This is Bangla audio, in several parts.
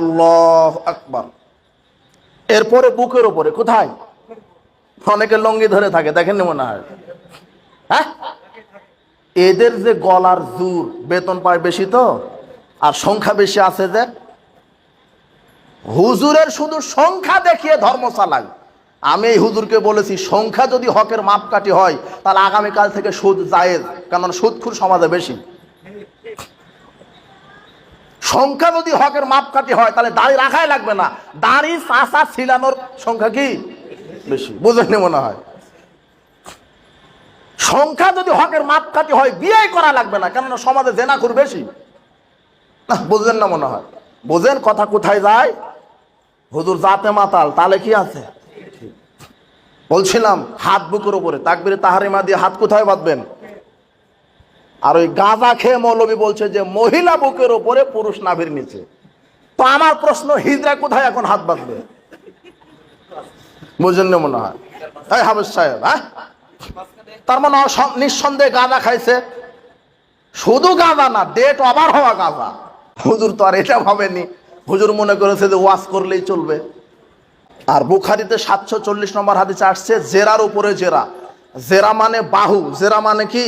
আল্লাহ আকবার। এরপরে বুকের ওপরে কোথায়? অনেকে লঙ্গি ধরে থাকে দেখেন মনে হয়? হ্যাঁ? এদের যে গলার জোর, বেতন পায় বেশি তো, আর সংখ্যা বেশি আছে যে, হুজুরের শুধু সংখ্যা দেখিয়ে ধর্ম চালায়। আমি এই হুজুরকে বলেছি, সংখ্যা যদি হকের মাপকাঠি হয়, তাহলে আগামীকাল থেকে সুদ জায়েজ কারণ সুদখুর সমাজে বেশি। সংখ্যা যদি হকের মাপকাঠি হয়, তাহলে দাড়ি রাখাই লাগবে না। দাড়ি চাষা ছিলানোর সংখ্যা কি? বেশি। বুঝেননি মনে হয়? সংখ্যা যদি হকের মাপকাঠি হয়, বিয়ে করা লাগবে না, কেননা সমাজে জেনা জেনাখুর বেশি। না বুঝলেন না মনে হয়। বোঝেন কথা কোথায় যায়? হুজুর জাতে মাতাল, তাহলে কি আছে? বলছিলাম, হাত বুকের উপরে, তাকবিরে তাহারিমা দিয়ে হাত কোথায় বাঁধবেন? আর ওই গাঁজা খেয়ে মৌলবী বলছে যে, মহিলা বুকের উপরে পুরুষ নাভির নিচে। তো আমার প্রশ্ন, হিজরা কোথায় এখন হাত বাঁধবে? বুঝেন না মনে হয়? এই হাফেজ সাহেব হ্যাঁ? তার মানে নিঃসন্দেহে গাঁজা খাইছে। শুধু গাঁজা না ডেট অবার হওয়া গাঁজা। হুজুর তো আর এটা ভাবেনি। হুজুর মনে করেছে যে ওয়াশ করলেই চলবে। আর বুখারিতে সাতশো চল্লিশ নম্বর হাদিসে আসছে, জেরার উপরে জেরা। জেরা মানে বাহু, জেরা মানে কি?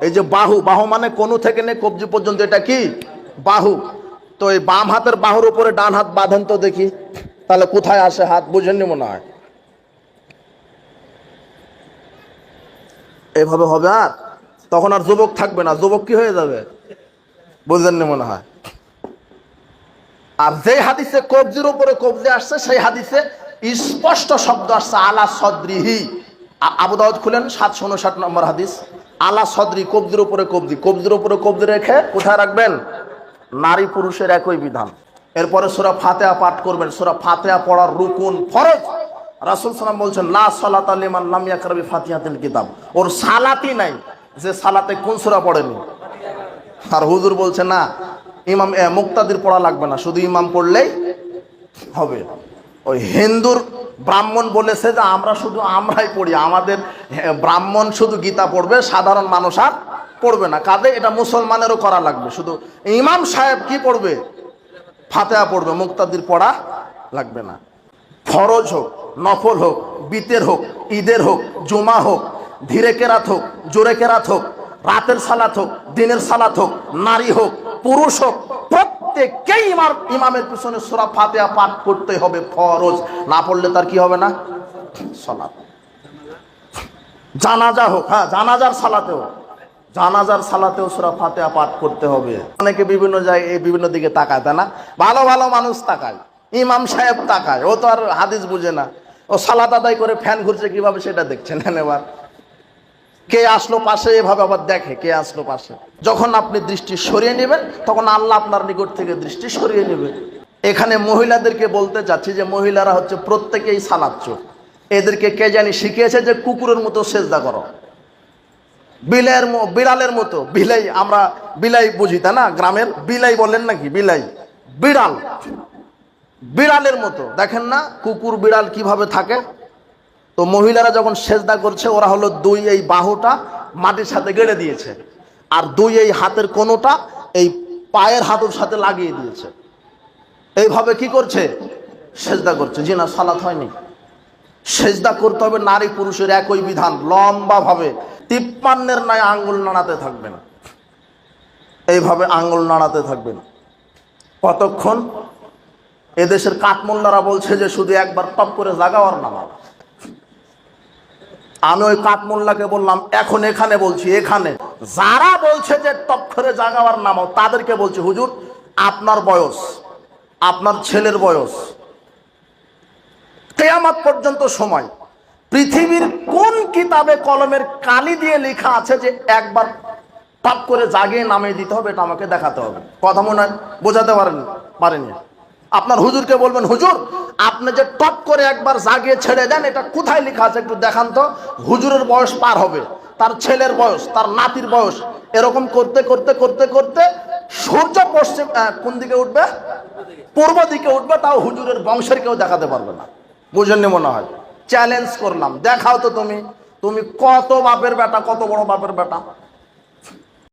এই যে বাহু বাহু মানে কোনো থেকে নে কবজি পর্যন্ত, এটা কি? বাহু। তো এই বাম হাতের বাহুর উপরে ডান হাত বাঁধেন তো দেখি। তাহলে কোথায় আসে হাত বুঝেননি মনে হয়। এভাবে হবে আর? তখন আর যুবক থাকবে না। যুবক কি হয়ে যাবে? বুঝলেননি মনে হয়। আর যে হাদিসে কবজির উপরে কবজি আসছে, সেই হাদিসে স্পষ্ট শব্দ আসছে, আলা সদ্রিহি। আ- আবু দাউদ খুলেন, সাতশো উনষাট নম্বর হাদিস। আলা সদরি, কবজির উপরে কবজি। কবজির উপরে কবজি রেখে কোথায় রাখবেন? নারী পুরুষের একই বিধান। এরপরে সুরা ফাতেহা পাঠ করবেন। সুরা ফাতেহা পড়ার রুকুন, ফরজ। রাসুল সালাম বলছেন, লা সালাত আলিমান লাম ইয়াকরাবি ফাতিহাতিল কিতাব। ওর সালাতই নাই, যে সালাতে কোন সুরা পড়েনি। আর হুজুর বলছে, না, ইমাম মুক্তাদির পড়া লাগবে না। শুধু ইমাম পড়লেই হবে। ওই হিন্দুর ব্রাহ্মণ বলেছে যে আমরা শুধু আমরাই পড়ি, আমাদের ব্রাহ্মণ শুধু গীতা পড়বে, সাধারণ মানুষ আর পড়বে না। কাজে এটা মুসলমানেরও করা লাগবে। শুধু ইমাম সাহেব কি পড়বে? ফাতেহা পড়বে, মুক্তাদির পড়া লাগবে না। ফরজ হোক, নফল হোক, বিতের হোক, ঈদের হোক, জুমা হোক, ধীরে কেরাত হোক, জোরে কেরাত হোক, রাতের সালাত হোক, দিনের সালাত হোক, নারী হোক, পুরুষ হোক প্রত্যেককেই ইমার ইমামের পিছনে সুরা ফাতেহা পাঠ করতে হবে ফরজ? না পড়লে তার কি হবে না? সালাত জানাজা হোক হ্যাঁ জানাজার সালাতেও জানাজার সালাতেও সুরা ফাতেহা পাঠ করতে হবে। অনেকে বিভিন্ন জায়গায় বিভিন্ন দিকে তাকায়, তাই না? ভালো ভালো মানুষ তাকায়, ইমাম সাহেব তাকায়, ও তো আর হাদিস বুঝে না। ও সালাত আদায় করে ফ্যান ঘুরছে, কীভাবে সেটা দেখছেন? হ্যাঁ এবার। কে আসলো পাশে, এভাবে আবার দেখে কে আসলো পাশে। যখন আপনি দৃষ্টি সরিয়ে নেবেন, তখন আল্লাহ আপনার নিকট থেকে দৃষ্টি সরিয়ে নেবেন। এখানে মহিলাদেরকে বলতে চাচ্ছি যে, মহিলারা হচ্ছে প্রত্যেকেই সালাচ্ছ এদেরকে কে জানি শিখিয়েছে যে, কুকুরের মতো সেজদা করো। ম- বিড়ালের মতো। বিলাই, আমরা বিলাই বুঝি, তাই না? গ্রামের বিলাই বলেন নাকি? বিলাই। বিড়াল। বিড়ালের মতো। দেখেন না, কুকুর বিড়াল কীভাবে থাকে? তো মহিলারা যখন সেজদা করছে, ওরা হলো দুই এই বাহুটা মাটির সাথে গেড়ে দিয়েছে আর দুই এই হাতের কোনোটা এই পায়ের হাতের সাথে লাগিয়ে দিয়েছে। এইভাবে কি করছে? সেজদা করছে। জি না, সালাত হয়নি। সেজদা করতে হবে নারী পুরুষের একই বিধান লম্বা ভাবে তিপ্পান্নের ন্যায় আঙ্গুল নাড়াতে থাকবে না। এইভাবে আঙ্গুল নাড়াতে থাকবেন কতক্ষণ? এদেশের কাঠমোল্লারা বলছে যে শুধু একবার টপ করে জাগাওয়ার নামাও। আমি ওই কাঠমোল্লাকে বললাম, এখন এখানে বলছি, এখানে। যারা বলছে যে টপ করে জাগাওয়ার নামাও তাদেরকে বলছি, হুজুর, আপনার বয়স, আপনার ছেলের বয়স, কেয়ামাত পর্যন্ত সময়। পৃথিবীর কোন কিতাবে কলমের কালি দিয়ে লেখা আছে যে একবার টপ করে জাগিয়ে নামিয়ে দিতে হবে, এটা আমাকে দেখাতে হবে। কথা মনে হয় বোঝাতে পারেন পারেনি? আপনার হুজুরকে বলবেন, হুজুর, আপনি যে টপ করে একবার জাগিয়ে ছেড়ে দেন, এটা কোথায় লেখা আছে একটু দেখান তো? হুজুরের বয়স পার হবে, তার ছেলের বয়স, তার নাতির বয়স, এরকম করতে করতে করতে করতে সূর্য পশ্চিম কোন দিকে উঠবে? পূর্ব দিকে উঠবে, তাও হুজুরের বংশের কেউ দেখাতে পারবে না। বুঝেননি মনে হয়? চ্যালেঞ্জ করলাম, দেখাও তো তুমি। তুমি কত বাপের বেটা, কত বড় বাপের বেটা?